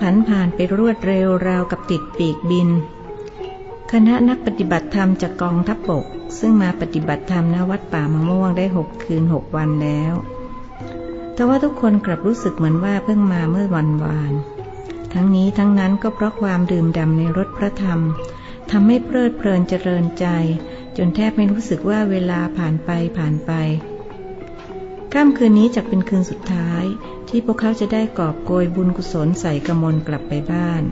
ผันผ่านไปรวดเร็วราวกับติดปีกบิน คณะนักปฏิบัติธรรมจากกองทัพบก ซึ่งมาปฏิบัติธรรมณวัดป่ามะม่วงได้หกคืนหกวันแล้ว แต่ว่าทุกคนกลับรู้สึกเหมือนว่าเพิ่งมาเมื่อวันวาน ทั้งนี้ทั้งนั้นก็เพราะความดื่มด่ำในรสพระธรรมทำให้เพลิดเพลินเจริญใจ จนแทบไม่รู้สึกว่าเวลาผ่านไปผ่านไป ค่ำคืนนี้จะเป็นคืนสุดท้าย ที่พวกเขาจะได้กอบโกยบุญกุศลใส่กระมลกลับไปบ้าน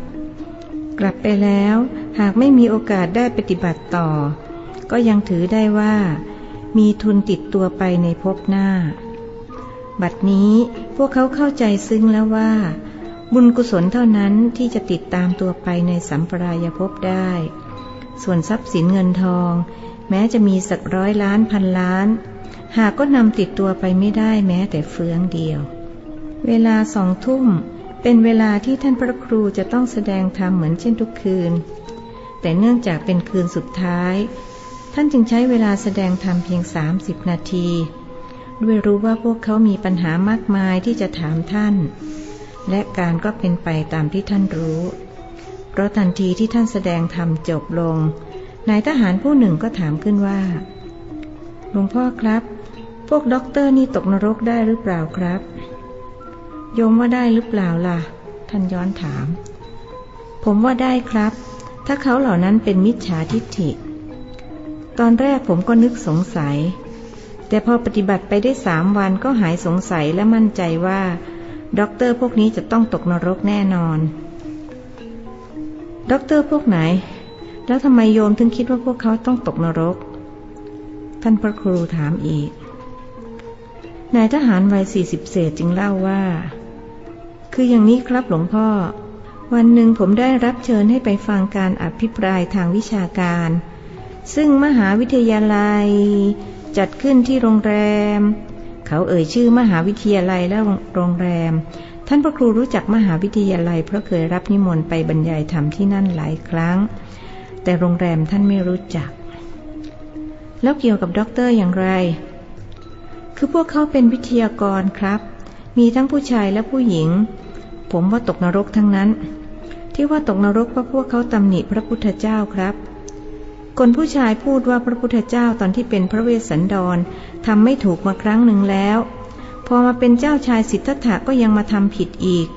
กลับไปแล้ว หากไม่มีโอกาสได้ปฏิบัติต่อ ก็ยังถือได้ว่า มีทุนติดตัวไปในภพหน้า บัดนี้พวกเขาเข้าใจซึ้งแล้วว่า บุญกุศลเท่านั้นที่จะติดตามตัวไปในสัมปรายภพได้ ส่วนทรัพย์สินเงินทอง แม้จะมีสักร้อยล้านพันล้าน หากก็นำติดตัวไปไม่ได้แม้แต่เฟืองเดียว เวลาสองทุ่ม เป็นเวลาที่ท่านพระครูจะต้องแสดงธรรมเหมือนเช่นทุกคืน แต่เนื่องจากเป็นคืนสุดท้าย ท่านจึงใช้เวลาแสดงธรรมเพียง 30 นาที ด้วยรู้ว่าพวกเขามีปัญหามากมายที่จะถามท่าน และการก็เป็นไปตามที่ท่านรู้ เพราะทันทีที่ท่านแสดงธรรมจบลง นายทหารผู้หนึ่งก็ถามขึ้นว่าหลวงพ่อครับ พวกด็อกเตอร์นี่ตกนรกได้หรือเปล่าครับ โยมว่าได้หรือเปล่าล่ะ ท่านย้อนถาม ผมว่าได้ครับ ถ้าเขาเหล่านั้นเป็นมิจฉาทิฏฐิ ตอนแรกผมก็นึกสงสัย แต่พอปฏิบัติไปได้สามวันก็หายสงสัยและมั่นใจว่าด็อกเตอร์พวกนี้จะต้องตกนรกแน่นอนด็อกเตอร์พวกไหน แล้วทำไมโยมถึงคิดว่าพวกเขาต้องตกนรก ท่านพระครูถามอีก นายทหารวัยสี่สิบเศษจึงเล่าว่า คืออย่างนี้ครับหลวงพ่อ วันหนึ่งผมได้รับเชิญให้ไปฟังการอภิปรายทางวิชาการ ซึ่งมหาวิทยาลัย จัดขึ้นที่โรงแรม เขาเอ่ยชื่อมหาวิทยาลัยและโรงแรมท่านพระครูรู้จักมหาวิทยาลัยเพราะเคยรับนิมนต์ไปบรรยายธรรมที่นั่นหลายครั้ง แต่โรงแรมท่านไม่รู้จัก แล้วเกี่ยวกับด็อกเตอร์อย่างไร คือพวกเขาเป็นวิทยากรครับ มีทั้งผู้ชายและผู้หญิง ผมว่าตกนรกทั้งนั้น ที่ว่าตกนรกเพราะพวกเขาตำหนิพระพุทธเจ้าครับ คนผู้ชายพูดว่าพระพุทธเจ้าตอนที่เป็นพระเวสสันดรทำไม่ถูกมาครั้งหนึ่งแล้ว พอมาเป็นเจ้าชายสิทธัตถะก็ยังมาทำผิดอีก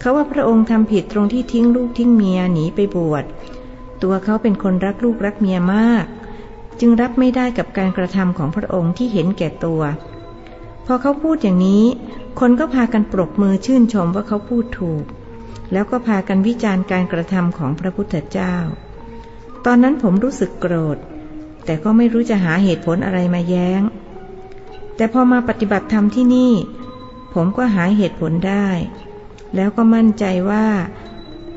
เขาว่าพระองค์ทำผิดตรงที่ทิ้งลูกทิ้งเมียหนีไปบวช ตัวเขาเป็นคนรักลูกรักเมียมาก จึงรับไม่ได้กับการกระทำของพระองค์ที่เห็นแก่ตัว พอเขาพูดอย่างนี้ คนก็พากันปรบมือชื่นชมว่าเขาพูดถูก แล้วก็พากันวิจารณ์การกระทำของพระพุทธเจ้า ตอนนั้นผมรู้สึกโกรธ แต่ก็ไม่รู้จะหาเหตุผลอะไรมาแย้ง แต่พอมาปฏิบัติธรรมที่นี่ ผมก็หาเหตุผลได้ แล้วก็มั่นใจว่า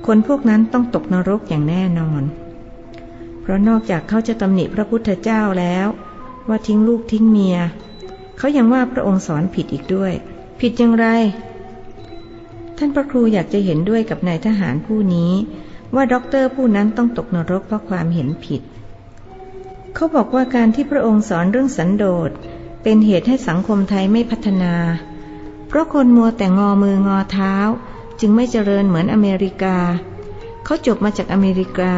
คนพวกนั้นต้องตกนรกอย่างแน่นอน เพราะนอกจากเขาจะตำหนิพระพุทธเจ้าแล้ว ว่าทิ้งลูกทิ้งเมีย เขายังว่าพระองค์สอนผิดอีกด้วย ผิดอย่างไร ท่านพระครูอยากจะเห็นด้วยกับนายทหารผู้นี้ ว่าด็อกเตอร์ผู้นั้นต้องตกนรกเพราะความเห็นผิด เขาบอกว่าการที่พระองค์สอนเรื่องสันโดษเป็นเหตุให้สังคมไทยไม่พัฒนา เพราะคนมัวแต่งอมืองอเท้า จึงไม่เจริญเหมือนอเมริกา เขาจบมาจากอเมริกา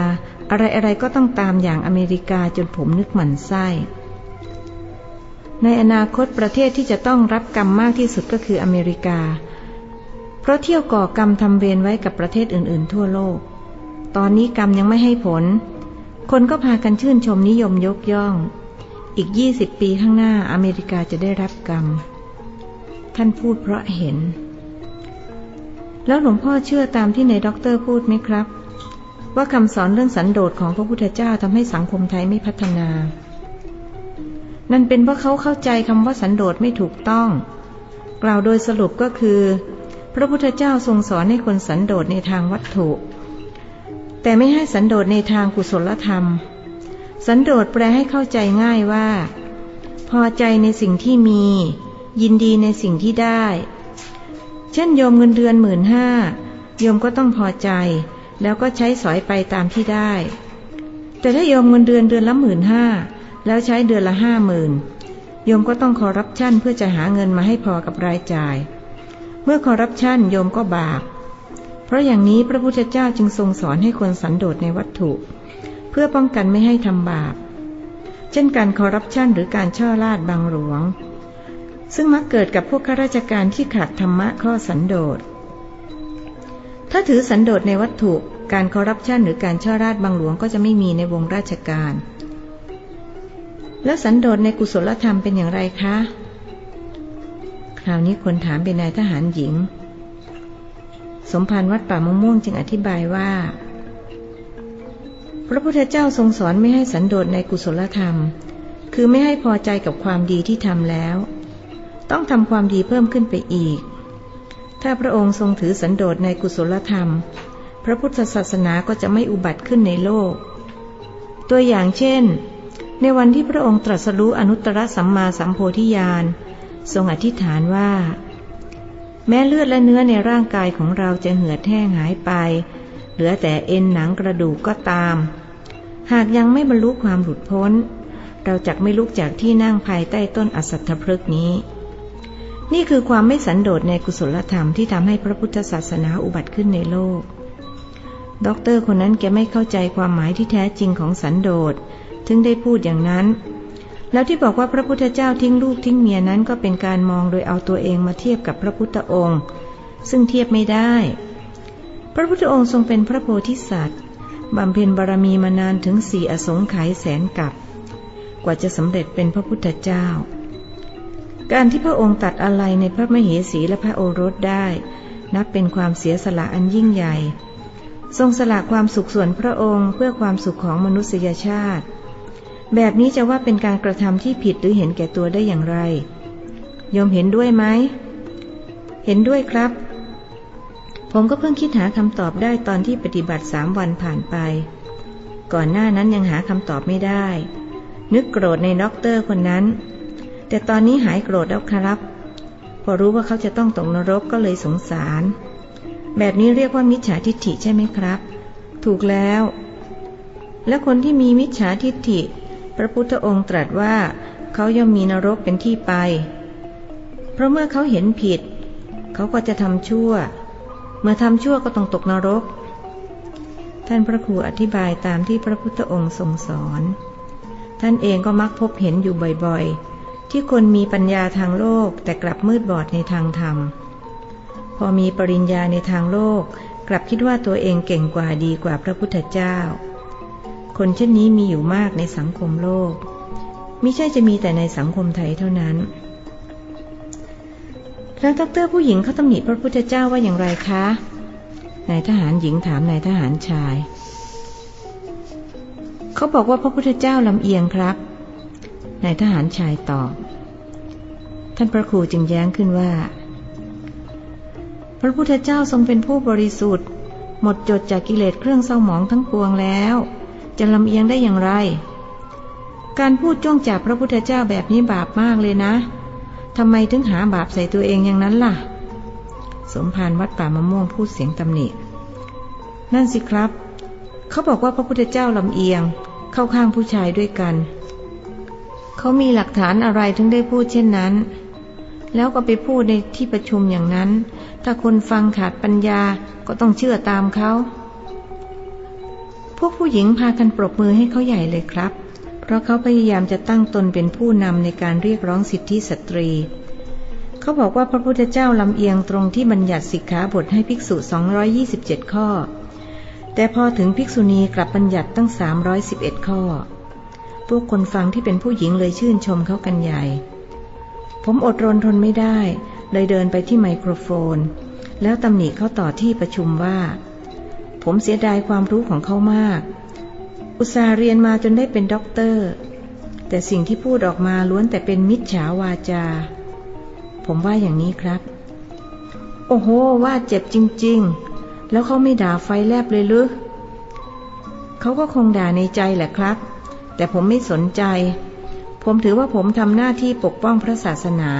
อะไรอะไรก็ต้องตามอย่างอเมริกาจนผมนึกหมันไส้ ในอนาคตประเทศที่จะต้องรับกรรมมากที่สุดก็คืออเมริกา เพราะเที่ยวก่อกรรมทำเวรไว้กับประเทศอื่น ๆ ทั่วโลก ตอนนี้กรรมยังไม่ให้ผล คนก็พากันชื่นชมนิยมยกย่อง อีกยี่สิบปีข้างหน้าอเมริกาจะได้รับกรรม ท่านพูดเพราะเห็น แล้วหลวงพ่อเชื่อตามที่ในด็อกเตอร์พูดไหมครับ ว่าคำสอนเรื่องสันโดษของพระพุทธเจ้าทำให้สังคมไทยไม่พัฒนา นั่นเป็นเพราะเขาเข้าใจคำว่าสันโดษไม่ถูกต้อง กล่าวโดยสรุปก็คือ พระพุทธเจ้าทรงสอนให้คนสันโดษในทางวัตถุ แต่ไม่ให้สันโดษในทางกุศลธรรม สันโดษแปลให้เข้าใจง่ายว่า พอใจในสิ่งที่มี ยินดีในสิ่งที่ได้ เช่นโยมเงินเดือนหมื่นห้าโยมก็ต้องพอใจ แล้วก็ใช้สอยไปตามที่ได้ แต่ถ้าโยมเงินเดือนเดือนละหมื่นห้าแล้วใช้เดือนละห้าหมื่นโยมก็ต้องคอรับชั่นเพื่อจะหาเงินมาให้พอกับรายจ่าย เมื่อคอรับชั่นโยมก็บาป เพราะอย่างนี้พระพุทธเจ้าจึงทรงสอนให้คนสันโดษในวัตถุ เพื่อป้องกันไม่ให้ทำบาป เช่นการคอรับชั่นหรือการช่อลาดบางหลวง ซึ่งมักเกิดกับพวกข้าราชการที่ขาดธรรมะข้อสันโดษ ถ้าถือสันโดษในวัตถุการคอรับชันหรือการช่อราดบางหลวงก็จะไม่มีในวงราชการ แล้วสันโดษในกุศลธรรมเป็นอย่างไรคะ คราวนี้คนถามเป็นนายทหารหญิง สมภารวัดป่ามะม่วงจึงอธิบายว่า พระพุทธเจ้าทรงสอนไม่ให้สันโดษในกุศลธรรม คือไม่ให้พอใจกับความดีที่ทำแล้ว ต้องทำความดีเพิ่มขึ้นไปอีก ถ้าพระองค์ทรงถือสันโดษในกุศลธรรม พระพุทธศาสนาก็จะไม่อุบัติขึ้นในโลก ตัวอย่างเช่น ในวันที่พระองค์ตรัสรู้อนุตตรสัมมาสัมโพธิญาณ ทรงอธิษฐานว่า แม้เลือดและเนื้อในร่างกายของเราจะเหือดแห้งหายไป เหลือแต่เอ็นหนังกระดูกก็ตาม หากยังไม่บรรลุความหลุดพ้น เราจะไม่ลุกจากที่นั่งภายใต้ต้นอสัตถพฤกษ์นี้ นี่คือความไม่สันโดษในกุศลธรรมที่ทำให้พระพุทธศาสนาอุบัติขึ้นในโลก ด็อกเตอร์คนนั้นแกไม่เข้าใจความหมายที่แท้จริงของสันโดษถึงได้พูดอย่างนั้น แล้วที่บอกว่าพระพุทธเจ้าทิ้งลูกทิ้งเมียนั้นก็เป็นการมองโดยเอาตัวเองมาเทียบกับพระพุทธองค์ ซึ่งเทียบไม่ได้ พระพุทธองค์ทรงเป็นพระโพธิสัตว์บำเพ็ญบารมีมานานถึงสี่อสงไขยแสนกับ กว่าจะสำเร็จเป็นพระพุทธเจ้า การที่พระองค์ตัดอะไรในพระมเหสีและพระโอรสได้ นับเป็นความเสียสละอันยิ่งใหญ่ ทรงสละความสุขส่วนพระองค์เพื่อความสุขของมนุษยชาติ แบบนี้จะว่าเป็นการกระทำที่ผิดหรือเห็นแก่ตัวได้อย่างไรยมเห็นด้วยไหม เห็นด้วยครับ ผมก็เพิ่งคิดหาคำตอบได้ตอนที่ปฏิบัติสามวันผ่านไป ก่อนหน้านั้นยังหาคำตอบไม่ได้ นึกโกรธในด็อกเตอร์คนนั้น แต่ตอนนี้หายโกรธแล้วครับ พอรู้ว่าเขาจะต้องตกนรกก็เลยสงสาร แบบนี้เรียกว่ามิจฉาทิฏฐิใช่ไหมครับ ถูกแล้ว และคนที่มีมิจฉาทิฏฐิ พระพุทธองค์ตรัสว่า เขาย่อมมีนรกเป็นที่ไป เพราะเมื่อเขาเห็นผิด เขาก็จะทำชั่ว เมื่อทำชั่วก็ต้องตกนรก ท่านพระครูอธิบายตามที่พระพุทธองค์ทรงสอน ท่านเองก็มักพบเห็นอยู่บ่อยๆ ที่คนมีปัญญาทางโลกแต่กลับมืดบอดในทางธรรม พอมีปริญญาในทางโลก กลับคิดว่าตัวเองเก่งกว่าดีกว่าพระพุทธเจ้า คนเช่นนี้มีอยู่มากในสังคมโลกไม่ใช่จะมีแต่ในสังคมไทยเท่านั้นแล้วดรผู้หญิงเขาตำหนิพระพุทธเจ้าว่าอย่างไรคะนายทหารหญิงถามนายทหารชาย เขาบอกว่าพระพุทธเจ้าลำเอียงครับ นายทหารชายตอบ ท่านพระครูจึงแย้งขึ้นว่า พระพุทธเจ้าทรงเป็นผู้บริสุทธิ์ หมดจดจากกิเลสเครื่องเศร้าหมองทั้งปวงแล้ว จะลำเอียงได้อย่างไร การพูดจ้วงจับพระพุทธเจ้าแบบนี้บาปมากเลยนะทำไมถึงหาบาปใส่ตัวเองอย่างนั้นล่ะ สมภารวัดป่ามะม่วงพูดเสียงตำหนิ นั่นสิครับ เขาบอกว่าพระพุทธเจ้าลำเอียง เข้าข้างผู้ชายด้วยกัน เขามีหลักฐานอะไรถึงได้พูดเช่นนั้น แล้วก็ไปพูดในที่ประชุมอย่างนั้น ถ้าคนฟังขาดปัญญาก็ต้องเชื่อตามเขา พวกผู้หญิงพากันปรบมือให้เขาใหญ่เลยครับ เพราะเขาพยายามจะตั้งตนเป็นผู้นำในการเรียกร้องสิทธิสตรี เขาบอกว่าพระพุทธเจ้าลำเอียงตรงที่บัญญัติสิกขาบทให้ภิกษุ 227 ข้อ แต่พอถึงภิกษุณีกลับบัญญัติตั้ง 311 ข้อ พวกคนฟังที่เป็นผู้หญิงเลยชื่นชมเขากันใหญ่ ผมอดรนทนไม่ได้ เลยเดินไปที่ไมโครโฟน แล้วตำหนิเขาต่อที่ประชุมว่า ผมเสียดายความรู้ของเขามาก อุตสาห์เรียนมาจนได้เป็นด็อกเตอร์ แต่สิ่งที่พูดออกมาล้วนแต่เป็นมิจฉาวาจา ผมว่าอย่างนี้ครับ โอ้โห ว่าเจ็บจริง ๆ แล้วเขาไม่ด่าไฟแลบเลยหรือเขาก็คงด่าในใจแหละครับ แต่ผมไม่สนใจ ผมถือว่าผมทำหน้าที่ปกป้องพระศาสนา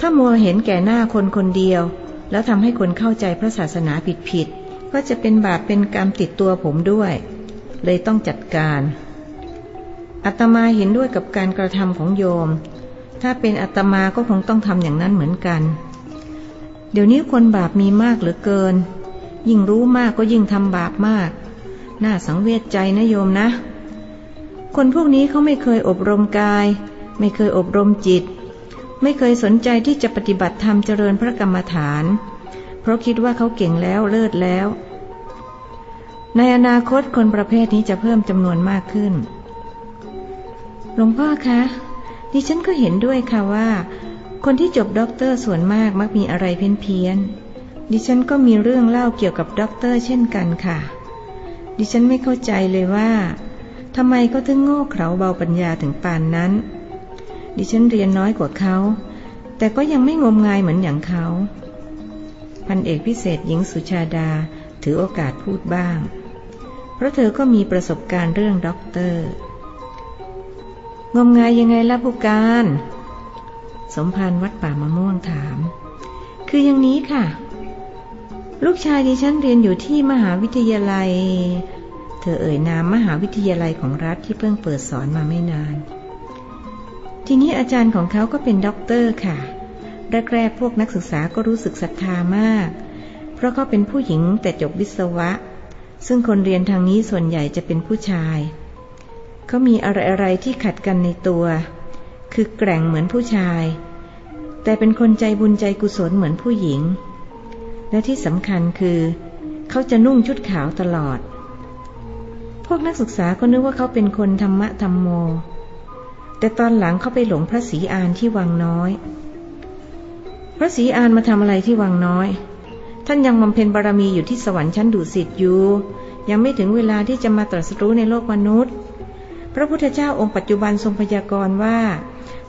ถ้ามัวเห็นแก่หน้าคนคนเดียว แล้วทำให้คนเข้าใจพระศาสนาผิดผิดก็จะเป็นบาปเป็นกรรมติดตัวผมด้วย เลยต้องจัดการอาตมาเห็นด้วยกับการกระทำของโยม ถ้าเป็นอาตมาก็คงต้องทำอย่างนั้นเหมือนกัน เดี๋ยวนี้คนบาปมีมากเหลือเกิน ยิ่งรู้มากก็ยิ่งทำบาปมาก น่าสังเวชใจนะโยมนะ คนพวกนี้เขาไม่เคยอบรมกาย ไม่เคยอบรมจิต ไม่เคยสนใจที่จะปฏิบัติธรรมเจริญพระกรรมฐาน เพราะคิดว่าเขาเก่งแล้วเลิศแล้ว ในอนาคตคนประเภทนี้จะเพิ่มจำนวนมากขึ้น หลวงพ่อคะ ดิฉันก็เห็นด้วยค่ะว่า คนที่จบด็อกเตอร์ส่วนมากมักมีอะไรเพี้ยนเพียนๆดิฉันก็มีเรื่องเล่าเกี่ยวกับด็อกเตอร์เช่นกันค่ะ ดิฉันไม่เข้าใจเลยว่า ทำไมก็ถึงโง่เขลาเบาปัญญาถึงปานนั้น ดิฉันเรียนน้อยกว่าเขา แต่ก็ยังไม่งมงายเหมือนอย่างเขา พันเอกพิเศษหญิงสุชาดาถือโอกาสพูดบ้าง เพราะเธอก็มีประสบการณ์เรื่องด็อกเตอร์ งมงายยังไงล่ะผู้การ สมภารวัดป่ามะม่วงถาม คืออย่างนี้ค่ะ ลูกชายดิฉันเรียนอยู่ที่มหาวิทยาลัย เธอเอ่ยนามมหาวิทยาลัยของรัฐที่เพิ่งเปิดสอนมาไม่นาน ทีนี้อาจารย์ของเขาก็เป็นด็อกเตอร์ค่ะ แรกๆพวกนักศึกษาก็รู้สึกศรัทธามาก เพราะเขาเป็นผู้หญิงแต่จบวิศวะ ซึ่งคนเรียนทางนี้ส่วนใหญ่จะเป็นผู้ชาย เขามีอะไรๆที่ขัดกันในตัว คือแกร่งเหมือนผู้ชาย แต่เป็นคนใจบุญใจกุศลเหมือนผู้หญิง และที่สำคัญคือ เขาจะนุ่งชุดขาวตลอด พวกนักศึกษาก็นึกว่าเขาเป็นคนธรรมะธรรมโม แต่ตอนหลังเขาไปหลงพระศรีอานที่วังน้อย พระศรีอานมาทำอะไรที่วังน้อย ท่านยังบำเพ็ญบารมีอยู่ที่สวรรค์ชั้นดุสิตอยู่ ยังไม่ถึงเวลาที่จะมาตรัสรู้ในโลกมนุษย์ พระพุทธเจ้าองค์ปัจจุบันทรงพยากรณ์ว่า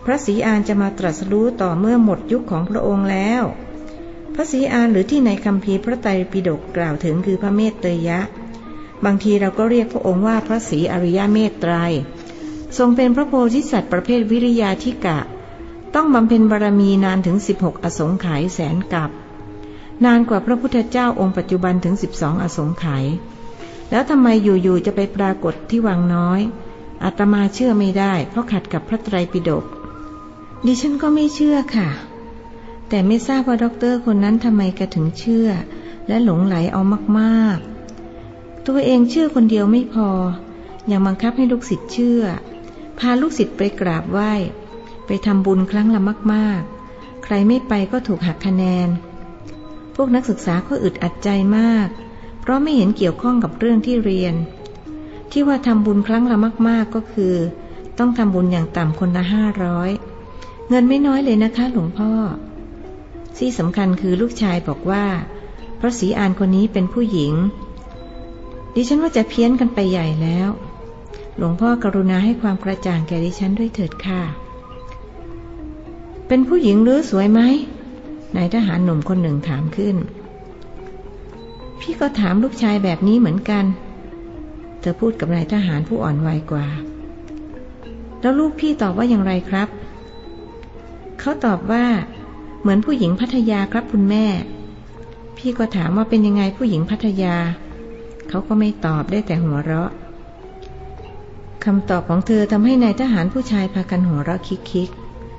พระศรีอานจะมาตรัสรู้ต่อเมื่อหมดยุคของพระองค์แล้ว พระศรีอานหรือที่ในคัมภีร์พระไตรปิฎกกล่าวถึงคือพระเมตเตยะ บางทีเราก็เรียกพระองค์ว่าพระศรีอริยเมตไตร ทรงเป็นพระโพธิสัตว์ประเภทวิริยาธิกะ ต้องบำเพ็ญบารมีนานถึง 16 อสงไขยแสนกับ นานกว่าพระพุทธเจ้าองค์ปัจจุบันถึง 12 อสงไขยแล้วทำไมอยู่ๆจะไปปรากฏที่วังน้อยอาตมาเชื่อไม่ได้ เพราะขัดกับพระไตรปิฎกดิฉันก็ไม่เชื่อค่ะ แต่ไม่ทราบว่าด็อกเตอร์คนนั้นทำไมแกถึงเชื่อ และหลงไหลเอามากๆ ตัวเองเชื่อคนเดียวไม่พอ ยังบังคับให้ลูกศิษย์เชื่อ พาลูกศิษย์ไปกราบไหว้ ไปทำบุญครั้งละมาก ๆ ใครไม่ไปก็ถูกหักคะแนน พวกนักศึกษาก็อึดอัดใจมาก เพราะไม่เห็นเกี่ยวข้องกับเรื่องที่เรียน ที่ว่าทำบุญครั้งละมาก ๆ ก็คือ ต้องทำบุญอย่างต่ำคนละห้าร้อยเงินไม่น้อยเลยนะคะหลวงพ่อ ที่สำคัญคือลูกชายบอกว่าพระศรีอานคนนี้เป็นผู้หญิง ดิฉันว่าจะเพี้ยนกันไปใหญ่แล้ว หลวงพ่อกรุณาให้ความกระจ่างแก่ดิฉันด้วยเถิดค่ะ เป็นผู้หญิงหรือสวยไหมนายทหารหนุ่มคนหนึ่งถามขึ้น พี่ก็ถามลูกชายแบบนี้เหมือนกัน เธอพูดกับนายทหารผู้อ่อนวัยกว่า แล้วลูกพี่ตอบว่าอย่างไรครับ เขาตอบว่า เหมือนผู้หญิงพัทยาครับคุณแม่ พี่ก็ถามว่าเป็นยังไงผู้หญิงพัทยา เขาก็ไม่ตอบได้แต่หัวเราะคำตอบของเธอทำให้นายทหารผู้ชายพากันหัวเราะคิก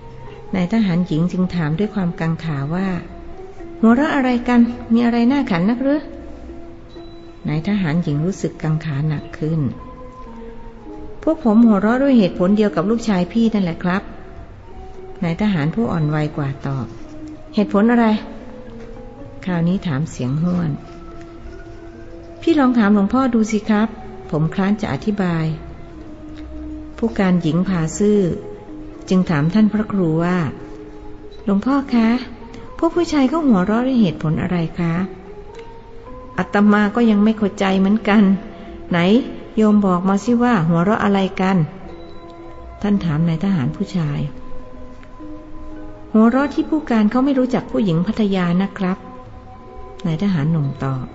ๆนายทหารหญิงจึงถามด้วยความกังขาว่า หัวเราะอะไรกัน มีอะไรน่าขันนักหรือนายทหารหญิงรู้สึกกังขาหนักขึ้น พวกผมหัวเราะด้วยเหตุผลเดียวกับลูกชายพี่นั่นแหละครับ นายทหารผู้อ่อนวัยกว่าตอบ เหตุผลอะไร คราวนี้ถามเสียงห้วน พี่ลองถามหลวงพ่อดูสิครับ ผมคร้านจะอธิบาย ผู้การหญิงพาซื่อ จึงถามท่านพระครูว่า หลวงพ่อคะ พวกผู้ชายก็หัวเราะด้วยเหตุผลอะไรคะอัตมาก็ยังไม่เข้าใจเหมือนกัน ไหน โยมบอกมาสิว่าหัวเราะอะไรกัน ท่านถามนายทหารผู้ชาย หัวเราะที่ผู้การเขาไม่รู้จักผู้หญิงพัทยานะครับนายทหารหนุ่มตอบ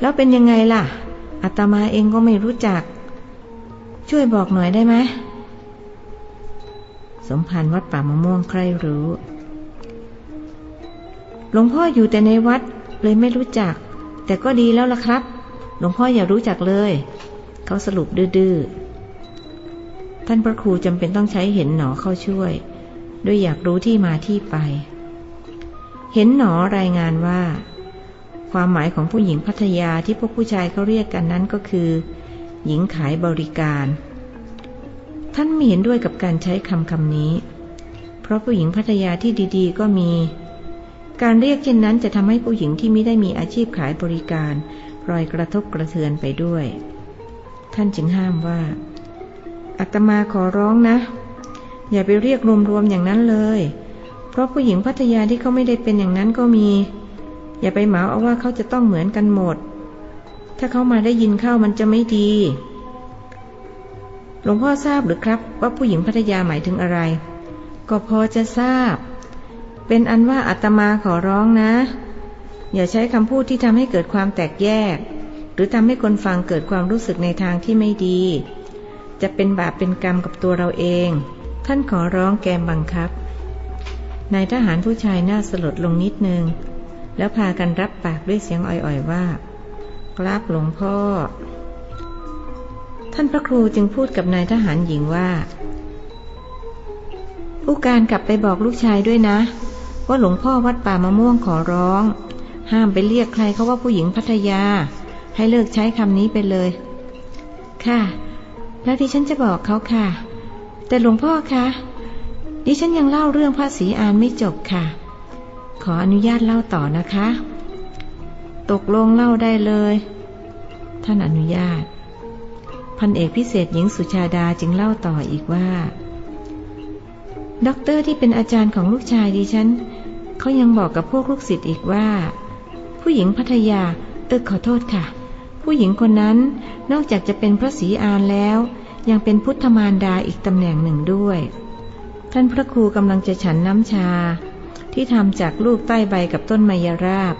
แล้วเป็นยังไงล่ะอาตมาเองก็ไม่รู้จัก ช่วยบอกหน่อยได้ไหมสมพันธ์วัดป่ามะม่วงใครรู้ หลวงพ่ออยู่แต่ในวัดเลยไม่รู้จัก แต่ก็ดีแล้วล่ะครับ หลวงพ่ออย่ารู้จักเลย เขาสรุปดื้อๆ ท่านพระครูจำเป็นต้องใช้เห็นหนอเข้าช่วย ด้วยอยากรู้ที่มาที่ไป เห็นหนอรายงานว่า ความหมายของผู้หญิงพัทยาที่พวกผู้ชายเขาเรียกกันนั้นก็คือ หญิงขายบริการ ท่านไม่เห็นด้วยกับการใช้คำคำนี้ เพราะผู้หญิงพัทยาที่ดีๆ ก็มี การเรียกเช่นนั้นจะทำให้ผู้หญิงที่ไม่ได้มีอาชีพขายบริการพลอยกระทบกระเทือนไปด้วย ท่านจึงห้ามว่าอาตมาขอร้องนะ อย่าไปเรียกรวมๆอย่างนั้นเลย เพราะผู้หญิงพัทยาที่เขาไม่ได้เป็นอย่างนั้นก็มี อย่าไปเหมาเอาว่าเขาจะต้องเหมือนกันหมด ถ้าเขามาได้ยินเข้ามันจะไม่ดี หลวงพ่อทราบหรือครับ ว่าผู้หญิงพัทยาหมายถึงอะไร ก็พอจะทราบ เป็นอันว่าอาตมาขอร้องนะ อย่าใช้คำพูดที่ทำให้เกิดความแตกแยก หรือทำให้คนฟังเกิดความรู้สึกในทางที่ไม่ดี จะเป็นบาปเป็นกรรมกับตัวเราเอง ท่านขอร้องแกมบังคับนายทหารผู้ชายหน้าสลดลงนิดนึง แล้วพากันรับปากด้วยเสียงอ่อยๆว่ากราบหลวงพ่อ ท่านพระครูจึงพูดกับนายทหารหญิงว่า ผู้การกลับไปบอกลูกชายด้วยนะ ว่าหลวงพ่อวัดป่ามะม่วงขอร้อง ห้ามไปเรียกใครเขาว่าผู้หญิงพัทยา ให้เลิกใช้คำนี้ไปเลย ค่ะ แล้วดิฉันจะบอกเขาค่ะ แต่หลวงพ่อคะดิฉันยังเล่าเรื่องพระศรีอานไม่จบค่ะ ขออนุญาตเล่าต่อนะคะ ตกลงเล่าได้เลย ท่านอนุญาต พันเอกพิเศษหญิงสุชาดาจึงเล่าต่ออีกว่าด็อกเตอร์ที่เป็นอาจารย์ของลูกชายดิฉันเขายังบอกกับพวกลูกศิษย์อีกว่า ผู้หญิงพัทยาเออขอโทษค่ะ ผู้หญิงคนนั้นนอกจากจะเป็นพระศรีอานแล้ว ยังเป็นพุทธมารดาอีกตำแหน่งหนึ่งด้วย ท่านพระครูกำลังจะฉันน้ำชา ที่ทำจากลูกใต้ใบกับต้นมยราบ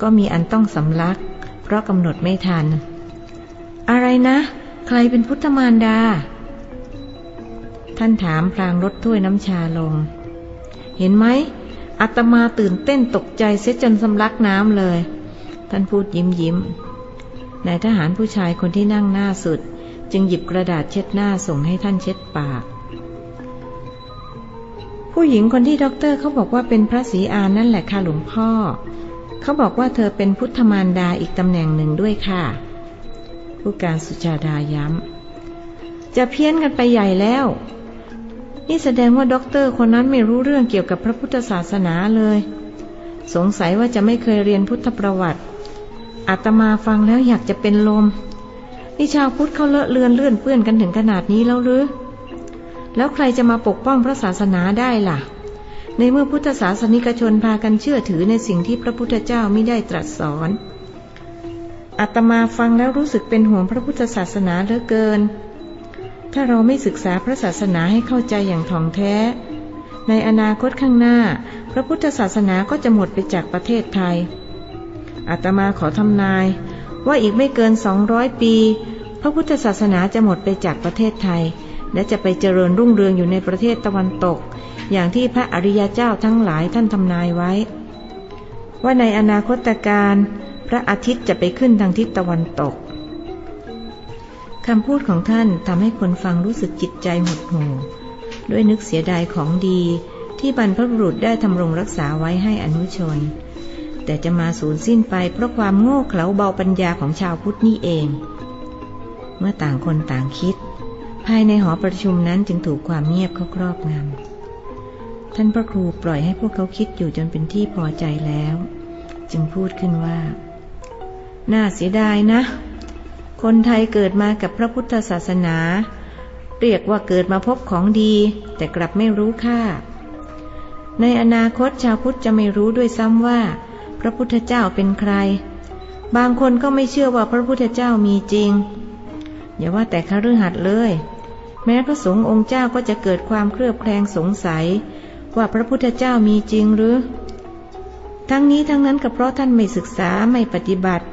ก็มีอันต้องสำลัก เพราะกำหนดไม่ทัน อะไรนะ ใครเป็นพุทธมารดา ท่านถามพลางลดถ้วยน้ำชาลง เห็นไหมอาตมาตื่นเต้นตกใจเสียจนสำลักน้ำเลย ท่านพูดยิ้มยิ้มนายทหารผู้ชายคนที่นั่งหน้าสุด จึงหยิบกระดาษเช็ดหน้าส่งให้ท่านเช็ดปาก ผู้หญิงคนที่ด็อกเตอร์เขาบอกว่าเป็นพระศรีอานนั่นแหละค่ะหลวงพ่อ เขาบอกว่าเธอเป็นพุทธมารดาอีกตำแหน่งหนึ่งด้วยค่ะ ผู้การสุชาดาย้ำ จะเพี้ยนกันไปใหญ่แล้ว นี่แสดงว่าด็อกเตอร์คนนั้นไม่รู้เรื่องเกี่ยวกับพระพุทธศาสนาเลย สงสัยว่าจะไม่เคยเรียนพุทธประวัติ อาตมาฟังแล้วอยากจะเป็นลม นี่ชาวพุทธเขาเลอะเลือนเลื่อนเปื้อนกันถึงขนาดนี้แล้วหรือ แล้วใครจะมาปกป้องพระศาสนาได้ล่ะ ในเมื่อพุทธศาสนิกชนพากันเชื่อถือในสิ่งที่พระพุทธเจ้าไม่ได้ตรัสสอนอาตมาฟังแล้วรู้สึกเป็นห่วงพระพุทธศาสนาเหลือเกิน ถ้าเราไม่ศึกษาพระศาสนาให้เข้าใจอย่างถ่องแท้ ในอนาคตข้างหน้า พระพุทธศาสนาก็จะหมดไปจากประเทศไทยอาตมาขอทำนาย ว่าอีกไม่เกินสองร้อยปี พระพุทธศาสนาจะหมดไปจากประเทศไทย และจะไปเจริญรุ่งเรืองอยู่ในประเทศตะวันตก อย่างที่พระอริยเจ้าทั้งหลายท่านทำนายไว้ ว่าในอนาคตการพระอาทิตย์จะไปขึ้นทางทิศตะวันตกคำพูดของท่านทำให้คนฟังรู้สึกจิตใจหดหู่ด้วยนึกเสียดายของดีที่บรรพบุรุษได้ทำรงรักษาไว้ให้อนุชน แต่จะมาสูญสิ้นไปเพราะความโง่เขลาเบาปัญญาของชาวพุทธนี่เอง เมื่อต่างคนต่างคิด ภายในหอประชุมนั้นจึงถูกความเงียบเข้าครอบงำท่านพระครูปล่อยให้พวกเขาคิดอยู่จนเป็นที่พอใจแล้ว จึงพูดขึ้นว่า น่าเสียดายนะ คนไทยเกิดมากับพระพุทธศาสนา เรียกว่าเกิดมาพบของดี แต่กลับไม่รู้ค่า ในอนาคตชาวพุทธจะไม่รู้ด้วยซ้ำว่า พระพุทธเจ้าเป็นใคร บางคนก็ไม่เชื่อว่าพระพุทธเจ้ามีจริงอย่าว่าแต่คฤหัสถ์เลย แม้พระสงฆ์องค์เจ้าก็จะเกิดความเครือบแคลงสงสัย ว่าพระพุทธเจ้ามีจริงหรือ ทั้งนี้ทั้งนั้นก็เพราะท่านไม่ศึกษาไม่ปฏิบัติ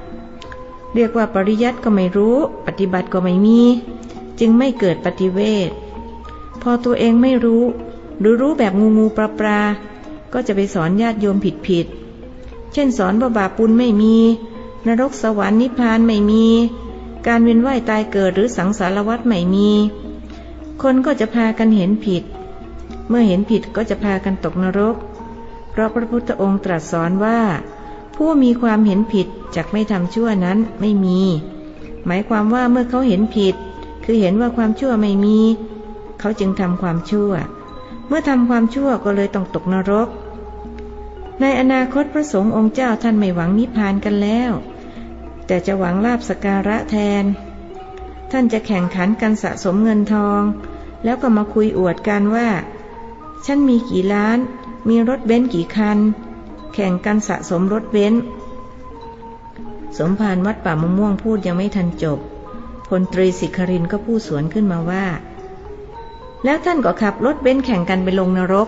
เรียกว่าปริยัติก็ไม่รู้ ปฏิบัติก็ไม่มี จึงไม่เกิดปฏิเวทพอตัวเองไม่รู้ หรือรู้แบบงูงูปลาปลาก็จะไปสอนญาติโยมผิดผิดเช่นสอนว่าบาปปุลไม่มี นรกสวรรค์นิพพานไม่มี การเวียนว่ายตายเกิดหรือสังสารวัฏไม่มี คนก็จะพากันเห็นผิด เมื่อเห็นผิดก็จะพากันตกนรก เพราะพระพุทธองค์ตรัสสอนว่า ผู้มีความเห็นผิดจากไม่ทำชั่วนั้นไม่มี หมายความว่าเมื่อเขาเห็นผิด คือเห็นว่าความชั่วไม่มี เขาจึงทำความชั่ว เมื่อทำความชั่วก็เลยต้องตกนรก ในอนาคตพระสงฆ์องค์เจ้าท่านไม่หวังนิพพานกันแล้ว แต่จะหวังลาบสการะแทน ท่านจะแข่งขันกันสะสมเงินทอง แล้วก็มาคุยอวดกันว่า ฉันมีกี่ล้าน มีรถเบนซ์กี่คัน แข่งกันสะสมรถเบนซ์สมภารวัดป่ามะม่วงพูดยังไม่ทันจบพลตรีสิครินก็พูดสวนขึ้นมาว่า แล้วท่านก็ขับรถเบนซ์แข่งกันไปลงนรก